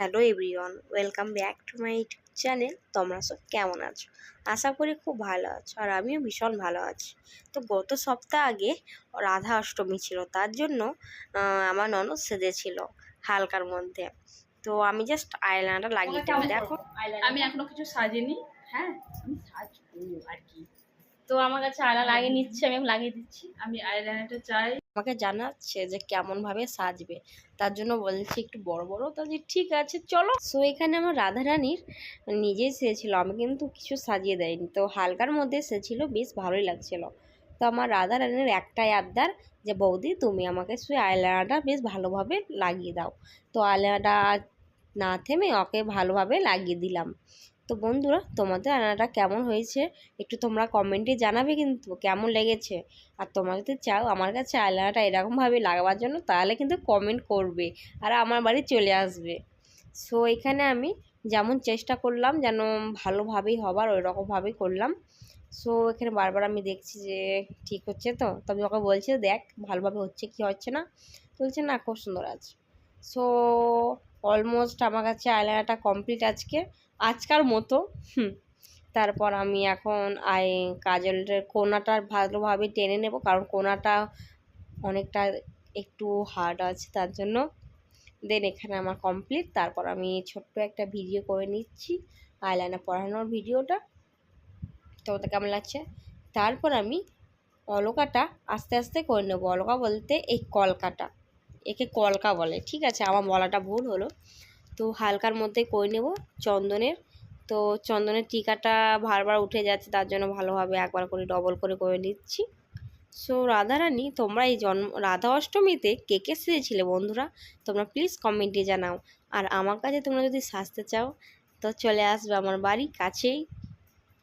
Hello everyone welcome back to my YouTube channel. তোমরা সব কেমন আছো? আশা করি খুব ভালো আছো আর আমিও ভীষণ ভালো আছি। তো গত সপ্তাহ আগে রাধা অষ্টমী ছিল তার জন্য আমার ননদ সেজেছিল হালকার মধ্যে। তো আমি জাস্ট আইলাইনারটা লাগিয়ে দেখো। আমি এখনও কিছু সাজিনি। হ্যাঁ আমি সাজবো আর কি। তো আমার কাছে আয়না লাগিয়ে নিচ্ছে আমি লাগিয়ে দিচ্ছি। আমি আইলাইনারটা চাই। আমাকে জানাচ্ছে যে কেমনভাবে সাজবে। তার জন্য বলছি একটু বড় বড়। তো যে ঠিক আছে, চলো। সো এখানে আমার রাধারানীর নিজেই সেছিল আমি কিন্তু কিছু সাজিয়ে দেয়নি। তো হালকার মধ্যে সেছিল বেশ ভালোই লাগছিল। তো আমার রাধারানীর একটাই আবদার যে, বৌদি, তুমি আমাকে শুয়ে আইলাইনারটা বেশ ভালোভাবে লাগিয়ে দাও। তো আইলাইনারটা না থেমে ওকে ভালোভাবে লাগিয়ে দিলাম। তো বন্ধুরা, তোমাদের আয়নাটা কেমন হয়েছে? একটু তোমরা কমেন্টে জানাবে কিন্তু কেমন লেগেছে। আর তোমরা যদি চাও আমার কাছে আয়লানাটা এরকমভাবে লাগাবার জন্য, তাহলে কিন্তু কমেন্ট করবে আর আমার বাড়ি চলে আসবে। সো এখানে আমি যেমন চেষ্টা করলাম যেন ভালোভাবেই হবার ওই রকমভাবেই করলাম। সো এখানে বারবার আমি দেখছি যে ঠিক হচ্ছে তো? তবে ওকে বলছে, দেখ, ভালোভাবে হচ্ছে কি হচ্ছে না? বলছে, না, খুব সুন্দর আছে। সো অলমোস্ট আমার কাছে আয়লানাটা কমপ্লিট আজকে, আজকার মতো। হুম, তারপর আমি এখন আই কাজলের কোনাটা ভালোভাবে টেনে নেব, কারণ কোনাটা অনেকটা একটু হার্ড আছে তার জন্য। দেন এখানে আমার কমপ্লিট তারপর আমি ছোট্ট একটা ভিডিও করে নিচ্ছি আইলাইনার পড়ানোর ভিডিওটা তোমাদের কেমন লাগছে? তারপর আমি অলকাটা আস্তে আস্তে করে নেব, অলকা বলতে এই কলকাটা। একে কলকা বলে, ঠিক আছে? আমার বলাটা ভুল হলো। তো হালকার মধ্যে করে নেব? চন্দনের। তো চন্দনের টিকাটা বারবার উঠে যাচ্ছে, তার জন্য ভালোভাবে একবার করে ডবল করে করে নিচ্ছি। সো রাধারানী, তোমরা এই জন্ম, রাধা অষ্টমীতে কে কে সেজেছিলে বন্ধুরা? তোমরা প্লিজ কমেন্টে জানাও। আর আমার কাছে তোমরা যদি সাজতে চাও, তো চলে আসবে আমার বাড়ি, কাছেই।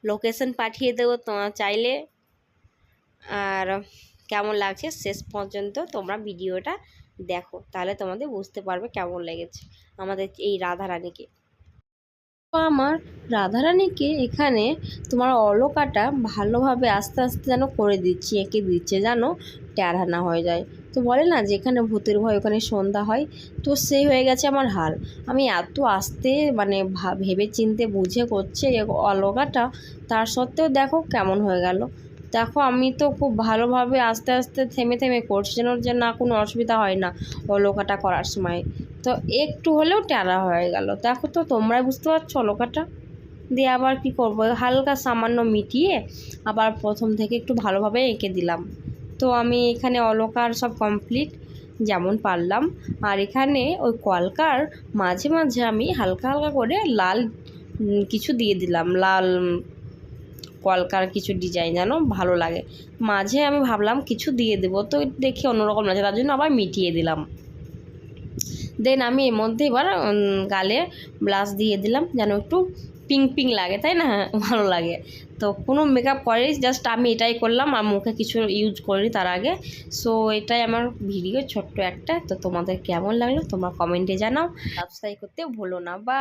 লোকেশন পাঠিয়ে দেবো তোমরা চাইলে। আর কেমন লাগছে শেষ পর্যন্ত তোমরা ভিডিওটা দেখো, তাহলে তোমাদের বুঝতে পারবে কেমন লেগেছে আমাদের এই রাধারানীকে। আমার রাধারানীকে এখানে তোমার অলকাটা ভালোভাবে আস্তে আস্তে যেন করে দিচ্ছি, এঁকে দিচ্ছে যেন ট্যাড়া না হয়ে যায়। তো বলে না যেখানে ভূতের ভয়, ওখানে সন্ধ্যা হয়, তো সেই হয়ে গেছে আমার হাল। আমি এত আস্তে মানে ভেবে চিনতে বুঝে করছে অলকাটা, তার সত্ত্বেও দেখো কেমন হয়ে গেল। দেখো, আমি তো খুব ভালোভাবে আস্তে আস্তে থেমে থেমে করছি যেন যে না কোনো অসুবিধা হয় না অলকাটা করার সময়। তো একটু হলেও ট্যাড়া হয়ে গেল। দেখো তো, তোমরাই বুঝতে পারছ অলকাটা? দিয়ে আবার কি করব? হালকা সামান্য মিটিয়ে আবার প্রথম থেকে একটু ভালোভাবে এঁকে দিলাম। তো আমি এখানে অলকার সব কমপ্লিট যেমন পারলাম। আর এখানে ওই কলকার মাঝে মাঝে আমি হালকা হালকা করে লাল কিছু দিয়ে দিলাম। লাল কলকার কিছু ডিজাইন যেন ভালো লাগে। মাঝে আমি ভাবলাম কিছু দিয়ে দেবো, তো দেখি অন্যরকম লাগছে, তার জন্য আবার মিটিয়ে দিলাম। দেন আমি এর মধ্যে এবার গালে ব্লাশ দিয়ে দিলাম, যেন একটু পিঙ্ক পিঙ্ক লাগে, তাই না? ভালো লাগে। তো কোনো মেকআপ করে জাস্ট আমি এটাই করলাম, আর মুখে কিছু ইউজ করিনি তার আগে। সো এটাই আমার ভিডিও ছোট্ট একটা, তো তোমাদের কেমন লাগল তোমরা কমেন্টে জানাও। সাবস্ক্রাইব করতে ভুলো না বা